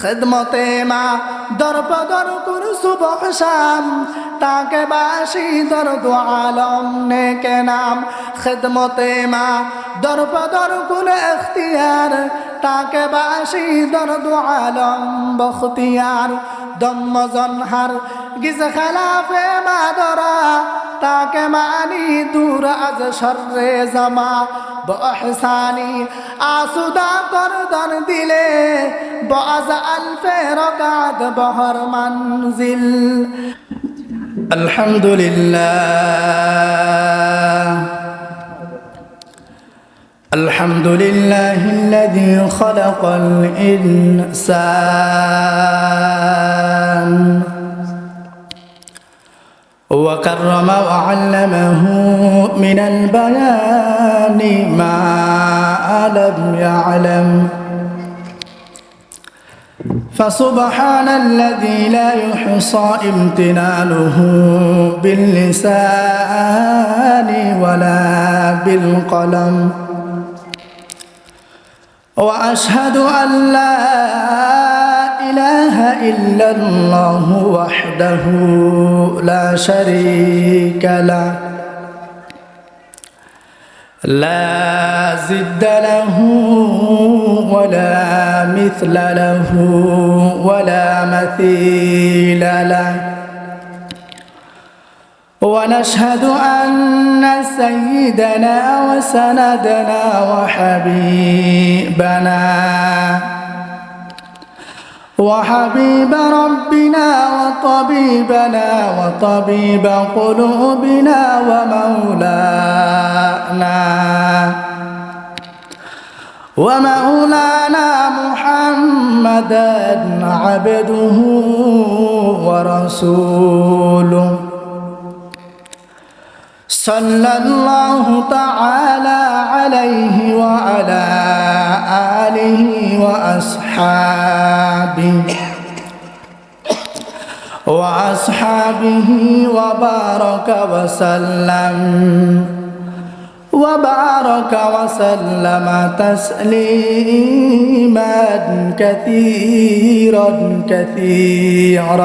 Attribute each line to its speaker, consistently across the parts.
Speaker 1: খেদমতে মা দর্প দর করু সুবহ শাম। তাকে বাসি দর আলম নেকে নাম। খেদমতে মা দর্প দর কুল এখতিয়ার। তাকে বাসি দর আলম বখতিয়ার। দম্ম জনহার গিজ খেলাফে মা দরা তাকে মানি দূর আজ সর্রে জামা বহসানি আসুদা করদন দিলে বাজ আলফে রকাত বহর মঞ্জিল আলহামদুলিল্লাহ الحمد لله الذي خلق الإنسان وكرم وعلمه من البيان ما لم يعلم. فسبحان الذي لا يحصى امتنانه باللسان ولا بالقلم. وأشهد أن لا إله إلا الله وحده لا شريك له. لا زد له ولا مثل له ولا مثيل له. ونشهد أن سيدنا وسندنا وحبيبنا وحبيب ربنا وطبيبنا وطبيب قلوبنا ومولانا. ومولانا محمدا عبده ورسوله. صلى الله تعالى عليه وعلى آله وأصحابه. وأصحابه وبارك وسلم. وبارك وسلم تسليما كثيرا كثيرا.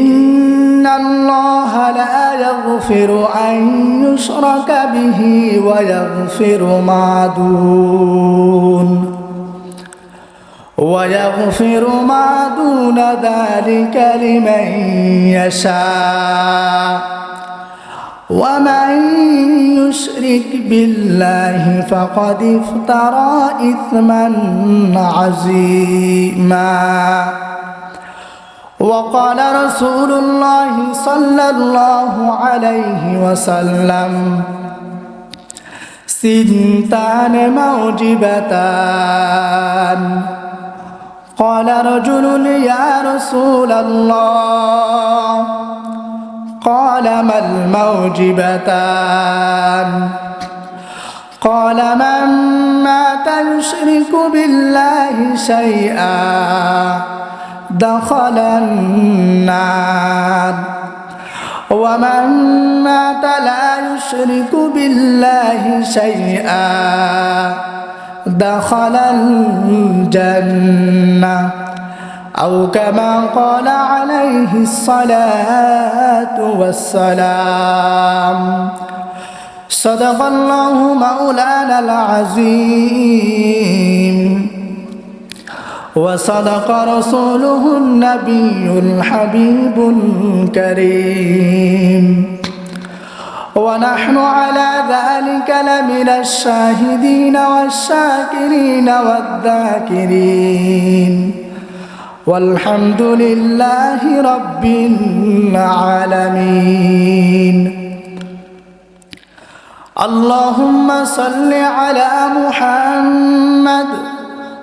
Speaker 1: يغفر أن يشرك به ويغفر ما دون ويغفر ما دون ذلك لمن يشاء ومن يشرك بالله فقد افترى إثما عظيما وقال رسول الله صلى الله عليه وسلم سنتان موجبتان. قال رجل يا رسول الله قال ما الموجبتان؟ قال من مات يشرك بالله شيئا. دخل النار. ومن مات لا يشرك بالله شيئا. دخل الجنة. أو كما قال عليه الصلاة والسلام. صدق الله مولانا العظيم. وصدق رسوله النبي الحبيب الكريم. ونحن على ذلك لمن الشاهدين والشاكرين والذاكرين. والحمد لله رب العالمين. اللهم صل على محمد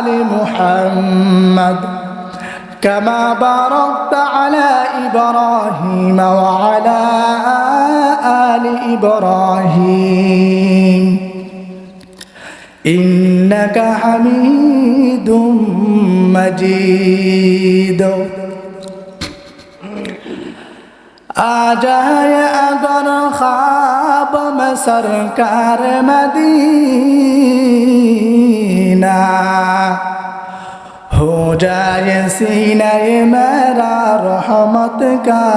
Speaker 1: محمد كما باركت على إبراهيم وعلى آل إبراهيم. إنك حميد مجيد. آجائے اگر خواب میں سرکار مدینہ ہو جائے سینہ میرا رحمت کا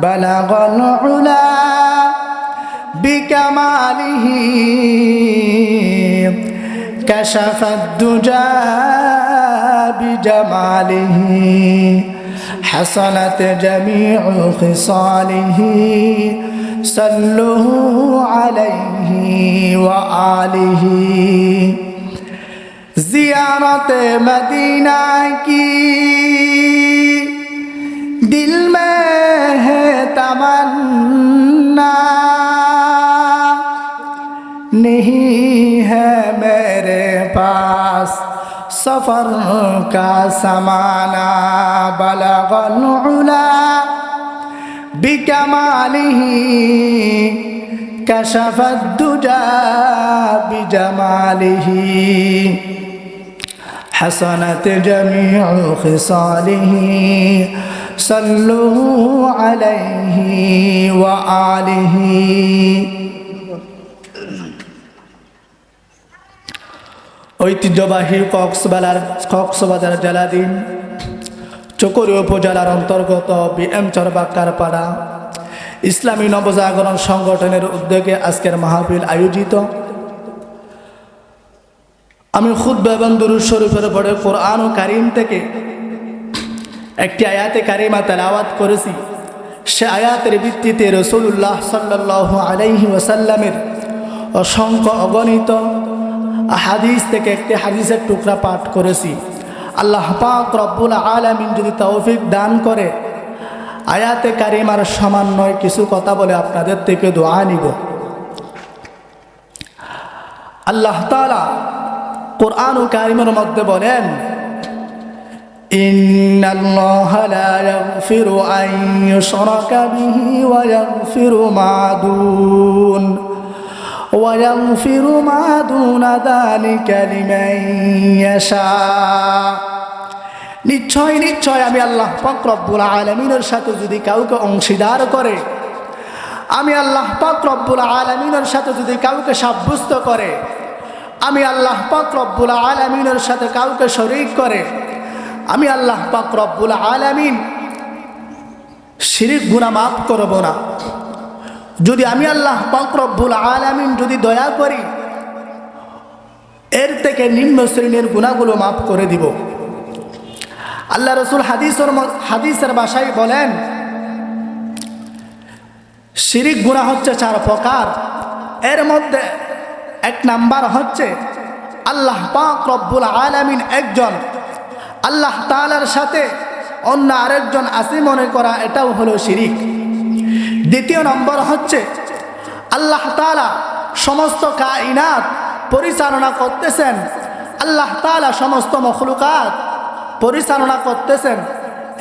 Speaker 1: بلغ العلا بكماله. كشف الدجى بجماله. حصلت جميع خصاله. صلوا عليه وآله زیارت مدینہ کی دل میں ہے تمنا نہیں ہے میرے پاس سفر کا سمانا بلغ العلا بكماله كشف الدجى بجماله حسنت جميع خصاله صلوا عليه وآله ঐতিহ্যবাহী কক্সবাজার কক্সবাজার জেলাধীন চকরি উপজেলার অন্তর্গত বিএম চরবাক্কার পাড়া। ইসলামী নবজাগরণ সংগঠনের উদ্যোগে আজকের মাহফিল আয়োজিত। আমি খুদ দুরুদ শরীফের পরে কোরআন ও কারিম থেকে একটি আয়াতে কারিমা তেলাওয়াত করেছি। সে আয়াতের ভিত্তিতে রসুল্লাহ সাল্লাহ আলাইহি ওসাল্লামের অসংখ্য অগণিত হাদিস থেকে একটি হাদিসের টুকরা পাঠ করেছি। আল্লাহ পাক রব্বুল আলমিন যদি তৌফিক দান করে আয়াতে কারিমার সামান্য কিছু কথা বলে আপনাদের থেকে দোয়া নিব আল্লাহ তালা কোরআন ও কারিমের মধ্যে বলেন إن الله لا يغفر أن يشرك به ويغفر ما دون ويغفر ما دون ذلك لمن يشاء নিশ্চয় নিশ্চয় আমি আল্লাহ পাক রব্বুল আলমিনের সাথে যদি কাউকে অংশীদার করে আমি আল্লাহ পাক রব্বুল আলমিনের সাথে যদি কাউকে সাব্যস্ত করে আমি আল্লাহ পাক রব্বুল আলমিনের সাথে কাউকে শরিক করে আমি আল্লাহ পাক রব্বুল আলমিন শিরিক গুণা মাফ করব না যদি আমি আল্লাহ পাক রব্বুল আলমিন যদি দয়া করি, এর থেকে নিম্ন শ্রেণির গুণাগুলো মাফ করে দিব। আল্লাহ রসুল হাদিসের হাদিসের বাসায় বলেন, শিরিক গুণা হচ্ছে চার প্রকার। এর মধ্যে এক নাম্বার হচ্ছে আল্লাহ পাক রব্বুল আলামিন একজন। আল্লাহ তালার সাথে অন্য আরেকজন আসি মনে করা এটাও হলো শিরিক। দ্বিতীয় নম্বর হচ্ছে আল্লাহ তালা সমস্ত কাইনাত পরিচালনা করতেছেন। আল্লাহ তালা সমস্ত মখলুকাত পরিচালনা করতেছেন।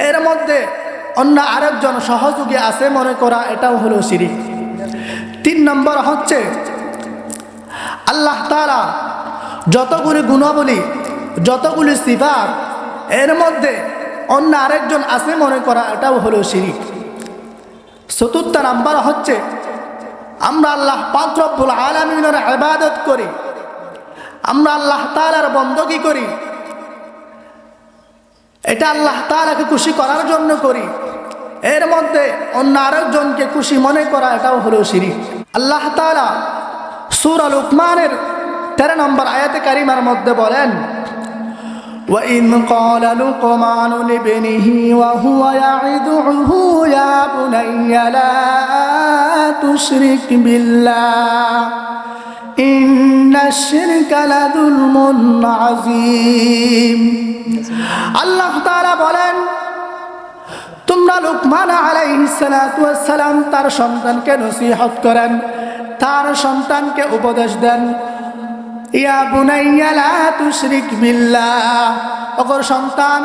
Speaker 1: এর মধ্যে অন্য আরেকজন সহযোগী আছে মনে করা এটাও হলো শিরিক। তিন নম্বর হচ্ছে আল্লাহ তালা যতগুলি গুণাবলী, যতগুলি সিফাত, এর মধ্যে অন্য আরেকজন আছে মনে করা এটাও হলো শিরিক। চতুর্থ নাম্বার হচ্ছে, আমরা আল্লাহ পাত্রব্বুল আলমিনের আবাদত করি, আমরা আল্লাহ তালার বন্দগি করি, এটা আল্লাহ তালাকে খুশি করার জন্য করি, এর মধ্যে অন্য আরেকজনকে খুশি মনে করা এটাও হলো সিঁড়ি আল্লাহ তালা সুর আল উকমানের তেরো নম্বর আয়াতে কারিমার মধ্যে বলেন وإذ قال لقمان لابنه وهو يعظه يا بني لا تشرك بالله إن الشرك لظلم عظيم আল্লাহ তাআলা বলেন তোমরা লুকমান আলাইহিসসালাম তার সন্তানকে নসিহত করেন তার সন্তানকে উপদেশ দেন ইয়া বুনাইয়া লা তুশরিক বিল্লাহ। সন্তান,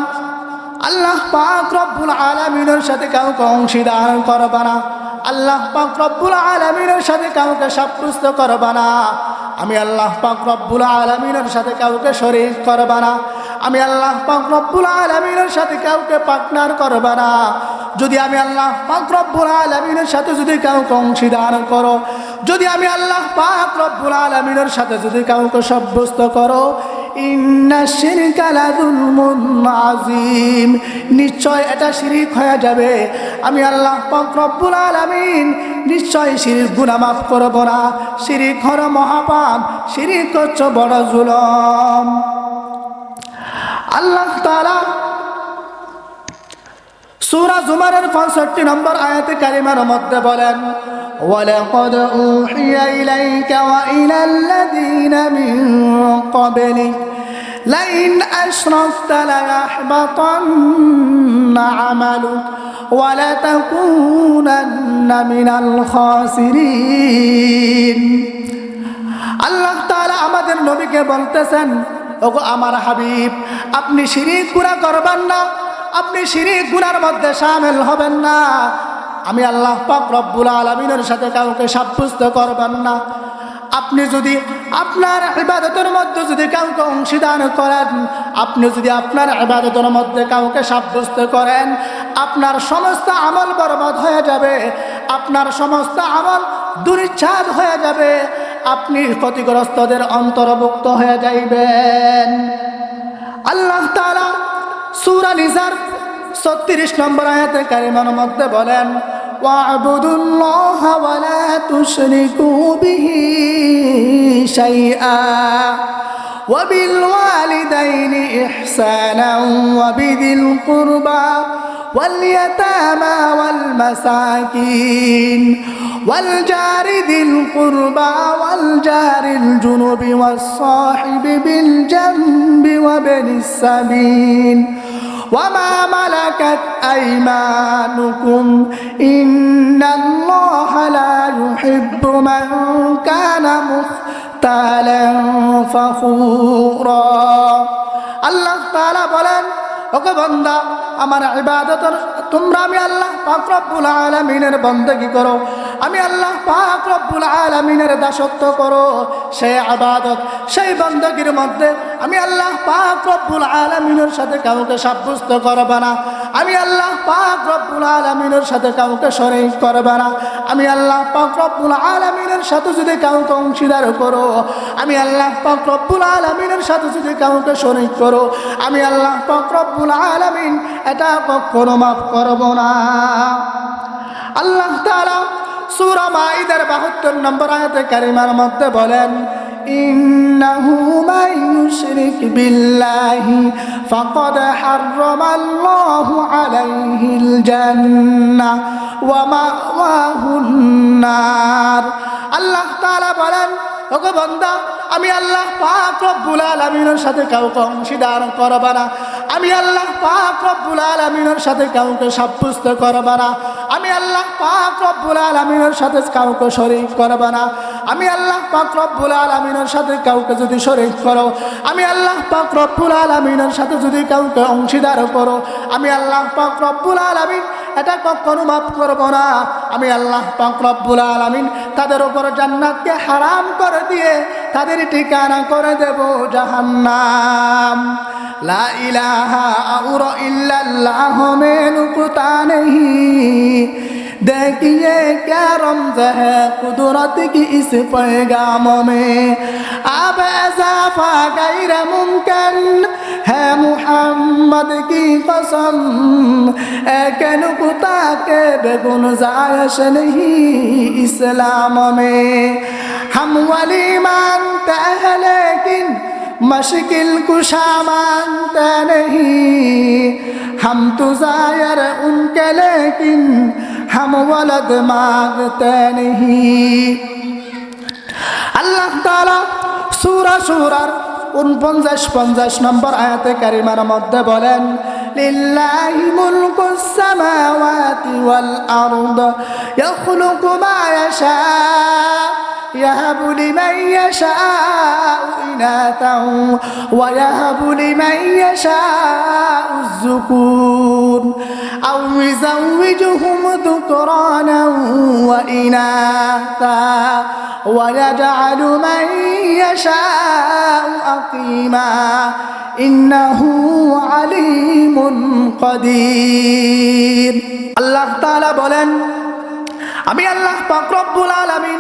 Speaker 1: আল্লাহ পাক রব্বুল আলামিনের সাথে কাউকে অংশীদার করবা না। আল্লাহ পাক রব্বুল আলামিনের সাথে কাউকে সাব্যস্ত করবা না। আমি আল্লাহ পাক রব্বুল আলামিনের সাথে কাউকে শরীক করবা না। আমি আল্লাহ পাক রব্বুল আলামিনের সাথে কাউকে পার্টনার করবা না। যদি আমি আল্লাহ পাক রব্বুল আলামিনের সাথে যদি কাউকে অংশীদার করো, যদি আমি আল্লাহ পাক রব্বুল আলামিনের সাথে যদি কাউকে সাব্যস্ত করো লাযুলমুন নিশ্চয় এটা শিরিক হয়ে যাবে। আমি আল্লাহ রব্বুল আলামিন নিশ্চয় শিরিক গুনাহ মাফ করব না। শিরিক হলো মহাপাপ, শিরিক হচ্ছে বড় জুলম। আল্লাহ তাআলা সূরা জুমারের 65 নম্বর আয়াতে কারিমার মধ্যে বলেন ولقد أوحي إليك وإلى الذين من قبلك لئن أشركت ليحبطن عملك ولتكونن من الخاسرين আল্লাহ তাআলা আমাদের নবীকে বলতেছেন ওগো আমার হাবিব, আপনি শিরিক গুনাহ করবেন না, আপনি শিরিক গুনার মধ্যে সামিল হবেন না। আমি আল্লাহ পাক রব্বুল আলমিনের সাথে কাউকে সাব্যস্ত করবেন না। আপনি যদি আপনার ইবাদতের মধ্যে যদি কাউকে অংশীদান করেন, আপনি যদি আপনার ইবাদতের মধ্যে কাউকে সাব্যস্ত করেন, আপনার সমস্ত আমল বরবাদ হয়ে যাবে, আপনার সমস্ত আমল দুরিচ্ছাদ হয়ে যাবে। আপনি ক্ষতিগ্রস্তদের অন্তর্ভুক্ত হয়ে যাইবেন আল্লাহ তাআলা সূরা নিসার ছত্রিশ নম্বর আয়াতে কারিমার মধ্যে বলেন واعبدوا الله ولا تشركوا به شيئا وبالوالدين إحسانا وبذي القربى واليتامى والمساكين والجار ذي القربى والجار الجنب والصاحب بالجنب وابن السبيل وما ملكت أيمانكم إن الله لا يحب من كان مختالا فخورا الله تعالى বলেন ওকে বন্দা, আমার ইবাদত তোমরা আমি আল্লাহ পাক রব্বুল আলমিনের বন্দেগী করো। আমি আল্লাহ পাক রব্বুল আলমিনের দাসত্ব করো। সেই আবাদত, সেই বন্দগীর মধ্যে আমি আল্লাহ পাক রব্বুল আলামিনের সাথে কাউকে সাব্যস্ত করবে না। আমি আল্লাহ পাক রব্বুল আলামিনের সাথে কাউকে শরীক করবে না। আমি আল্লাহ পাক রব্বুল আলামিনের সাথে যদি কাউকে অংশীদার করো, আমি আল্লাহ পাক রব্বুল আলামিনের সাথে যদি কাউকে শরীক করো, আমি আল্লাহ পাক রব্বুল আলামিন এটা কখনো মাফ করব না। আল্লাহ তাআলা সূরা মাইদার 72 নম্বর আয়াতে কারিমার মধ্যে বলেন ইন্নাহু মান ইউশরিক বিল্লাহি ফাকাদ হাররামাল্লাহু আলাইহিল জান্নাহ ওয়া মাওয়াহুন নার আল্লাহ তাআলা বলেন, ওগো বান্দা, আমি আল্লাহ পাক রব্বুল আলামিনের সাথে কাউকে অংশীদার করবা না। আমি আল্লাহ পাক রব্বুল আলামিনের সাথে কাউকে সাব্যস্ত করবা না। আমি আল্লাহ পাক রব্বুল আলামিনের সাথে কাউকে শরীক করবা না। আমি আল্লাহ পাক রব্বুল আলমিনের সাথে কাউকে যদি শরিক করো, আমি আল্লাহ পাক রব্বুল আলমিনের সাথে যদি কাউকে অংশীদার করো, আমি আল্লাহ পাক রব্বুল আলমিন এটা কখনো মাফ করব না। আমি আল্লাহ পাক রব্বুল আলমিন তাদের ওপর জান্নাতকে হারাম করে দিয়ে তাদের ঠিকানা করে দেব জাহান্নাম। লা ইলাহা আউর ইল্লাল্লাহ মেনুকুতা নেহি देखिए क्या रमज है कुदरत की इस पैगाम में अब इजाफा गैर मुमकिन है मोहम्मद की कसम एक नुकता के बेगुन जायश नहीं इस्लाम में हम वली मानते हैं लेकिन मशकिल कुशा मानते नहीं हम तो जायर उनके लेकिन ہم ولد مانگتے نہیں اللہ تعالیٰ سورہ سورہ উনপঞ্চাশ পঞ্চাশ নম্বর আয়াতে কারিমার মধ্যে বলেন لله ملك السماوات والأرض يخلق ما يشاء يهب لمن يشاء إناثا ويهب لمن يشاء الذكور أو يزوجهم ذكرانا وإناثا ويجعل من يشاء أقيما إنه عليم قدير الله تعالى বলেন আমি আল্লাহ পাক রব্বুল আলামিন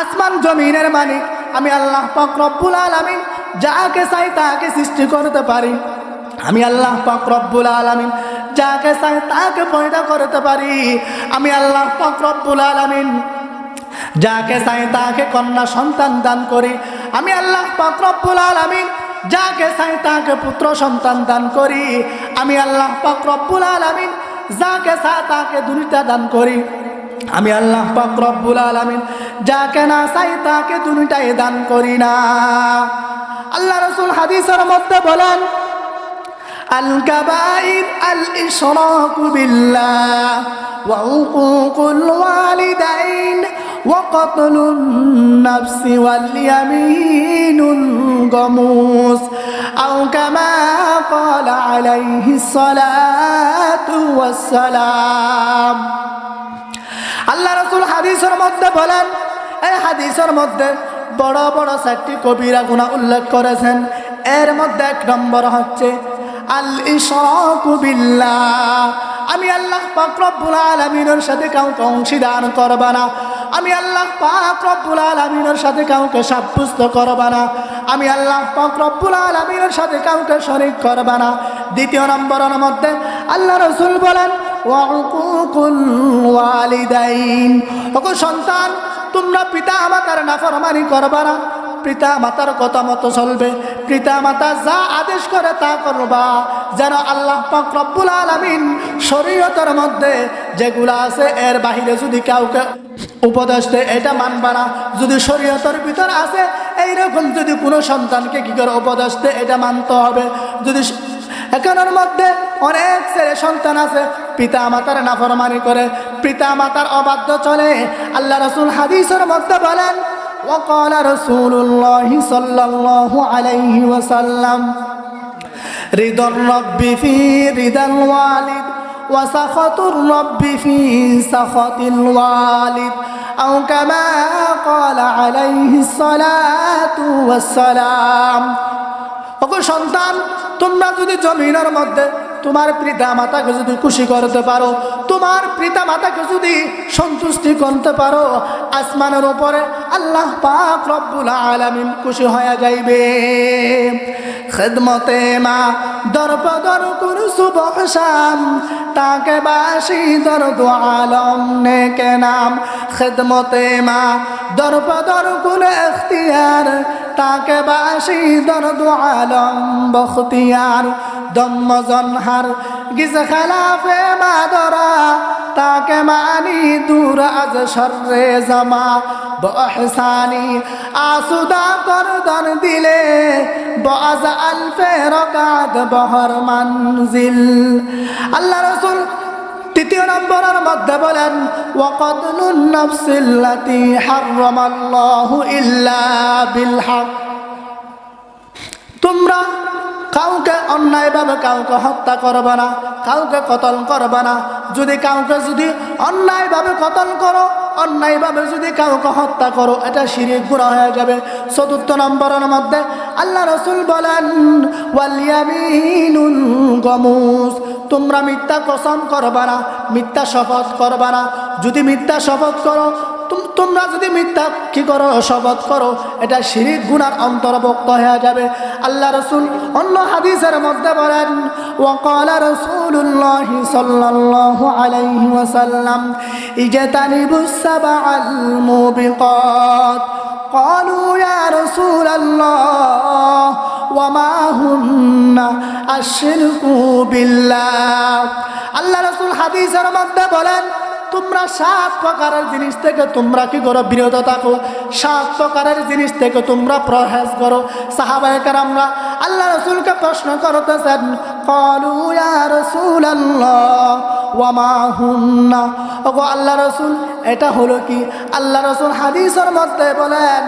Speaker 1: আসমান জমিনের মালিক। আমি আল্লাহ পাক আলামিন, যাকে চাই তাকে সৃষ্টি করতে পারি। আমি আল্লাহ পাক আলামিন, যাকে চাই তাকে পয়দা করতে পারি। আমি আল্লাহ পাক আলামিন, যাকে চাই তাকে কন্যা সন্তান দান করি। আমি আল্লাহ পাক আলামিন, যাকে চাই তাকে পুত্র সন্তান দান করি। আমি আল্লাহ পাক আলামিন, যাকে চাই তাকে দুনিটা দান করি। আমি আল্লাহ পাক রব্বুল আলামিন যাকে না চাই তাকে দুনিটাই দান করি না আল্লাহ রসুল হাদিসের মধ্যে বলেন الكبائر الإشراك بالله وعقوق الوالدين وقتل النفس واليمين الغموس أو كما قال عليه الصلاة والسلام আল্লাহ রসুল হাদিসের মধ্যে বলেন, এই হাদিসের মধ্যে বড় বড় চারটি কবিরা গুণা উল্লেখ করেছেন। এর মধ্যে এক নম্বর হচ্ছে আল ইশরাকু আমি আল্লাহ পাক আলামিনের সাথে কাউকে অংশীদান করবা না। আমি আল্লাহ পাক আলামিনের সাথে কাউকে সাব্যস্ত করবা না। আমি আল্লাহ পাক আলামিনের সাথে কাউকে শরীক করবা না। দ্বিতীয় নম্বরের মধ্যে আল্লাহ রসুল বলেন সন্তান, তোমরা পিতা মাতার নাফরমানি করবা না। পিতা মাতার কথা মতো চলবে। পিতা মাতা যা আদেশ করে তা করবা। যেন আল্লাহ পাক রব্বুল আলামিন শরীয়তের মধ্যে যেগুলো আছে, এর বাহিরে যদি কাউকে উপদেশ দেয়, এটা মানবা না। যদি শরীয়তের ভিতরে আছে, এইরকম যদি কোনো সন্তানকে কি করে উপদেশ দেয়, এটা মানতে হবে। যদি এখানের মধ্যে অনেক ছেলে সন্তান আছে পিতা মাতার নাফরমানি করে পিতা মাতার অবাধ্য চলে আল্লাহ রসুল হাদিসের মধ্যে বলেন وقال رسول الله صلى الله عليه وسلم رضا الرب في رضا الوالد وسخط الرب في سخط الوالد أو كما قال عليه الصلاة والسلام ওগো সন্তান তোমরা যদি জমিনের মধ্যে তোমার পিতা মাতাকে যদি খুশি করতে পারো, তোমার পিতা মাতাকে যদি সন্তুষ্টি করতে পারো, আসমানের উপরে আল্লাহ পাক রব্বুল আলামিন খুশি হয়ে যাইবে। খেদমতে মা দর্প দর করু সুবহ শাম, তাকে বাসি দর দু আলম নেকে নাম। খেদমতে মা দর্প দর কুল এখতিয়ার তাকে বাসি দর দু আলম, বখতিয়ার দম্ম জনহার গিজ খেলাফে মাদরা, তাকে মানি দূর আজ সর্রে জামা, বহসানি আসুদা করদন দিলে বাজ আলফে রকাত বহর মঞ্জিল। আল্লাহ রসুল তৃতীয় নম্বরের মধ্যে বলেন ওয়াকদলুন নাফসিল্লাতি হাররামাল্লাহু ইল্লা বিল হক। তোমরা কাউকে অন্যায়ভাবে কাউকে হত্যা করবে না, কাউকে কতল করবে না। যদি কাউকে যদি অন্যায়ভাবে কতল করো অন্যায়ভাবে যদি কাউকে হত্যা করো, এটা শিরিক গুণা হয়ে যাবে। চতুর্থ নম্বরের মধ্যে আল্লাহ রসুল বলেন গমুস তোমরা মিথ্যা কসম করবা না, মিথ্যা শপথ করবা না। যদি মিথ্যা শপথ করো তোমরা যদি মিথ্যা কি করো শপথ করো এটা শিরিক গুনার অন্তর্ভুক্ত হয়ে যাবে আল্লাহ রসুল অন্য হাদিসের মধ্যে বলেন وقال رسول الله صلى الله عليه وسلم اجتنبوا السبع الموبقات قالوا يا رسول الله وما هن الشرك بالله আল্লাহ রসুল হাদিসের মধ্যে বলেন তোমরা সাত প্রকারের জিনিস থেকে তোমরা কি করো? বিরত থাকো। সাত প্রকারের জিনিস থেকে তোমরা প্রহেজ করো। সাহাবাহিকার আমরা আল্লাহ রসুলকে প্রশ্ন করতেছেন আল্লাহ রসুল, এটা হলো কি? আল্লাহ রসুল হাদিসের মধ্যে বলেন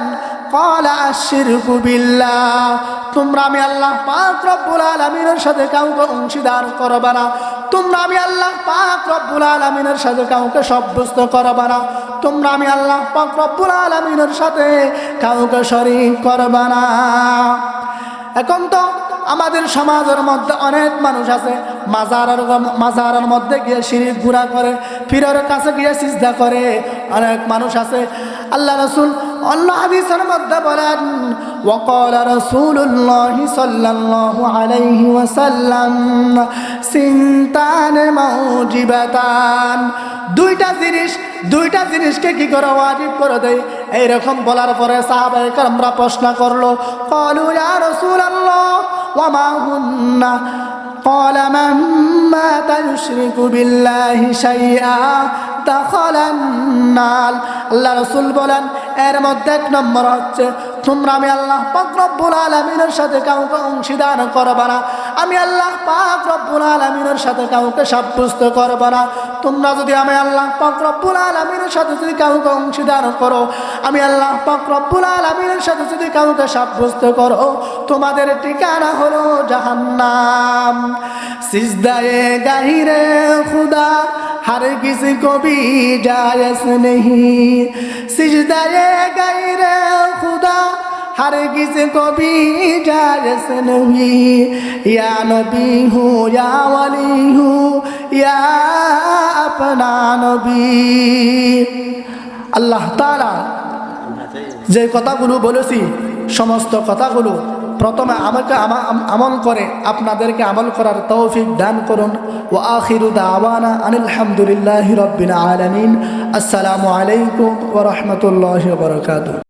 Speaker 1: তোমরা আমি আল্লাহ পাক রব্বুল আলামিনের সাথে কাউকে অংশীদার করবে না। তোমরা আমি আল্লাহ পাক রব্বুল আলামিনের সাথে কাউকে সাব্যস্ত করবে না। তোমরা আমি আল্লাহ পাক রব্বুল আলামিনের সাথে কাউকে শরীক করবে না। এখন তো আমাদের সমাজের মধ্যে অনেক মানুষ আছে, মাজারের মাজারের মধ্যে গিয়ে সিঁড়ি ঘুরা করে ফিরের কাছে গিয়ে সিজদা করে। অনেক মানুষ আছে, আল্লাহ রসুল অন্য হাদিসের মধ্যে বলেন وقال رسول الله صلى الله عليه وسلم সিনতান মৌজিবাতান দুইটা জিনিস দুইটা জিনিসকে কি করে ওয়াজিব করে দেয় এইরকম বলার পরে সাহাবাই আমরা প্রশ্ন করলো কলু ইয়া রাসূলুল্লাহ ওয়া মা হুন্না قال من مات يشرك بالله شيئا دخل النار আল্লাহ রসুল বলেন এর মধ্যে এক নম্বর হচ্ছে তোমরা আমি আল্লাহ পাক রব্বুল আলমিনের সাথে কাউকে অংশীদার করবা না আমি আল্লাহ পাক রব্বুল আলমিনের সাথে কাউকে সাব্যস্ত করবা না তোমরা যদি আমি আল্লাহ পাক রব্বুল আলমিনের সাথে যদি কাউকে অংশীদার করো আমি আল্লাহ পাক রব্বুল আলমিনের সাথে যদি কাউকে সাব্যস্ত করো তোমাদের ঠিকানা হলো জাহান্নাম সিজদায়ে গাহিরে খুদা हर किसी को भी जायज नहीं सिजदाए गैरे खुदा हर किसी को भी जायज नहीं या नबी हूँ या वली हूँ या अपना नबी আল্লাহ তাআলা যে কথাগুলো বলেছি, সমস্ত কথাগুলো প্রথমে আমাকে আমল করে আপনাদেরকে আমল করার তৌফিক দান করুন। ও আখিরু দাওয়ানা আনিল রবিন আলমিন। আসসালামু আলাইকুম ও রহমতুল্লাহ ওয়া বারাকাতুহু।